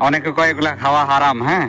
অনেকে কয় এগুলা খাওয়া হারাম হ্যাঁ?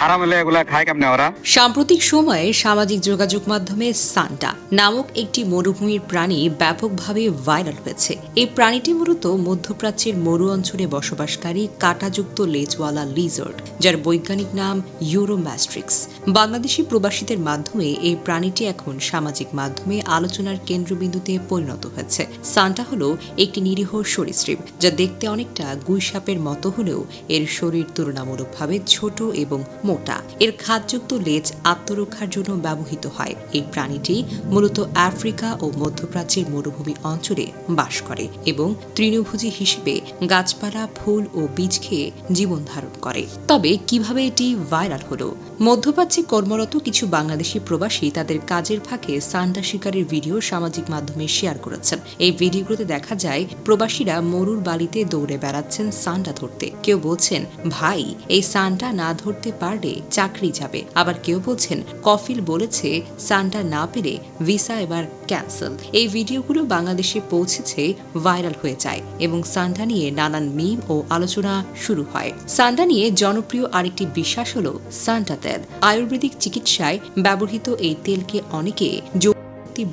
হারাম হলে এগুলা খায় কেমনে ওরা? সাম্প্রতিক সময়ে সামাজিক যোগাযোগ মাধ্যমে সান্টা নামক একটি মরুভূমির প্রাণী ব্যাপকভাবে ভাইরাল হয়েছে। এই প্রাণীটি মূলত মধ্যপ্রাচ্যের মরু অঞ্চলে বসবাসকারী কাঁটাযুক্ত লেজওয়ালা লিজার্ড যার বৈজ্ঞানিক নাম ইউরোম্যাস্ট্রিক্স বাংলাদেশি প্রবাসীদের মাধ্যমে এই প্রাণীটি এখন সামাজিক মাধ্যমে আলোচনার কেন্দ্রবিন্দুতে পরিণত হয়েছে। সান্টা হলো একটি নিরীহ সরীসৃপ, যা দেখতে অনেকটা গুইসাপের মতো হলেও এর শরীর তুলনামূলকভাবে ছোট এবং মোটা। এর খাদযুক্ত লেজ আত্মরক্ষার জন্য ব্যবহৃত হয়। এই প্রাণীটি মূলত আফ্রিকা ও মধ্যপ্রাচ্যের মরুভূমি অঞ্চলে বাস করে এবং তৃণভোজী হিসেবে গাছপালা, ফুল ও বীজ খেয়ে জীবন ধারণ করে। তবে কীভাবে এটি ভাইরাল হলো? মধ্যপ্রাচ্যে কর্মরত কিছু বাংলাদেশি প্রবাসী তাদের কাজের ফাঁকে সান্টা শিকারের ভিডিও সামাজিক মাধ্যমে শেয়ার করেছেন। এই ভিডিওগুলোতে দেখা যায়, প্রবাসীরা মরুর বালিতে দৌড়ে বেড়াচ্ছেন সান্টা ধরতে। কেউ বলছেন, ভাই, এই সান্টা না ধরতে পারলে চাকরি যাবে। আবার কেউ বলছেন, কফিল বলেছে সান্টা না পেলে ভিসা এবার ক্যান্সেল। এই ভিডিওগুলো বাংলাদেশে পৌঁছেছে, ভাইরাল হয়ে যায় এবং সান্টা নিয়ে নানান মিম ও আলোচনা শুরু হয়। সান্টা নিয়ে জনপ্রিয় আরেকটি বিশ্বাস হলো সান্টা তেল। আয়ুর্বেদিক চিকিৎসায় ব্যবহৃত এই তেলকে অনেকে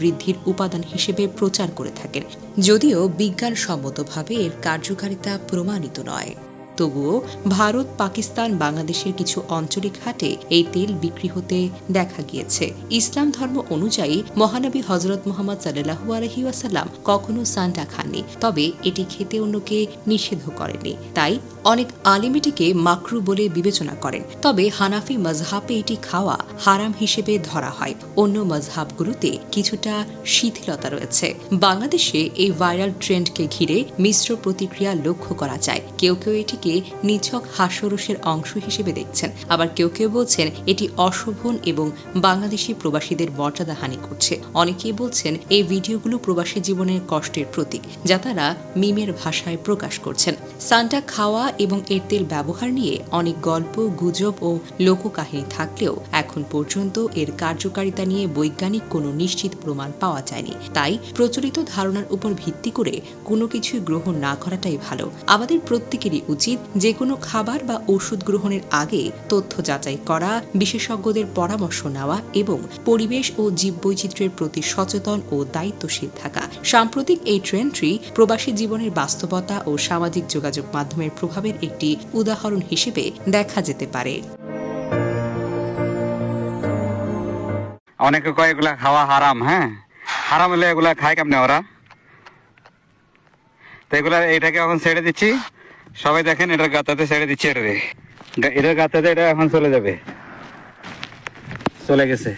বৃদ্ধির উপাদান হিসেবে প্রচার করে থাকেন। যদিও বিজ্ঞানসম্মতভাবে এর কার্যকারিতা প্রমাণিত নয়। তবুও ভারত, পাকিস্তান, বাংলাদেশের কিছু আঞ্চলিক হাটে এই তেল বিক্রি হতে দেখা গিয়েছে। ইসলাম ধর্ম অনুযায়ী মহানবী হজরত মোহাম্মদ সাল্লাহু আলহি ওয়াসাল্লাম কখনো সান্টা খাননি, তবে এটি খেতে অন্যকে নিষেধ করেনি তাই অনেক আলিম এটিকে মাকরু বলে বিবেচনা করেন। তবে হানাফি মজহাবে এটি খাওয়া হারাম হিসেবে ধরা হয়। অন্য মজহাবগুলোতে কিছুটা শিথিলতা রয়েছে। বাংলাদেশে এই ভাইরাল ট্রেন্ডকে ঘিরে মিশ্র প্রতিক্রিয়া লক্ষ্য করা যায়। কেউ কেউ এটিকে নিছক হাস্যরসের অংশ হিসেবে দেখছেন। আবার কেউ কেউ বলছেন এটি অশোভন এবং বাংলাদেশি প্রবাসীদের মর্যাদা হানি করছে। অনেকেই বলছেন এই ভিডিওগুলো প্রবাসী জীবনের কষ্টের প্রতীক, যা তারা মিমের ভাষায় প্রকাশ করছেন। সান্টা খাওয়া এবং এর তেল ব্যবহার নিয়ে অনেক গল্প গুজব ও লোককাহিনী থাকলেও এখন পর্যন্ত এর কার্যকারিতা নিয়ে বৈজ্ঞানিক কোনো নিশ্চিত প্রমাণ পাওয়া যায়নি। তাই প্রচলিত ধারণার উপর ভিত্তি করে কোনো কিছুই গ্রহণ না করাটাই ভালো। আমাদের প্রত্যেকেরই উচিত যে কোনো খাবার বা ওষুধ গ্রহণের আগে তথ্য যাচাই করা, বিশেষজ্ঞদের পরামর্শ নেওয়া এবং পরিবেশ ও জীববৈচিত্র্যের প্রতি সচেতন ও দায়িত্বশীল থাকা। সাম্প্রতিক এই ট্রেন্ডটি প্রবাসী জীবনের বাস্তবতা ও সামাজিক যোগাযোগ মাধ্যমের প্রভাবের একটি উদাহরণ হিসেবে দেখা যেতে পারে। অনেকে কয় এগুলা খাওয়া হারাম হ্যাঁ? হারাম হলে এগুলা খায় কেমনে ওরা? তো এগুলা, এটাকে এখন ছেড়ে দিচ্ছি। সবাই দেখেন, এটার গাতাতে ছেড়ে দিচ্ছি এটা এটার গাতাতে এটা এখন চলে যাবে। চলে গেছে।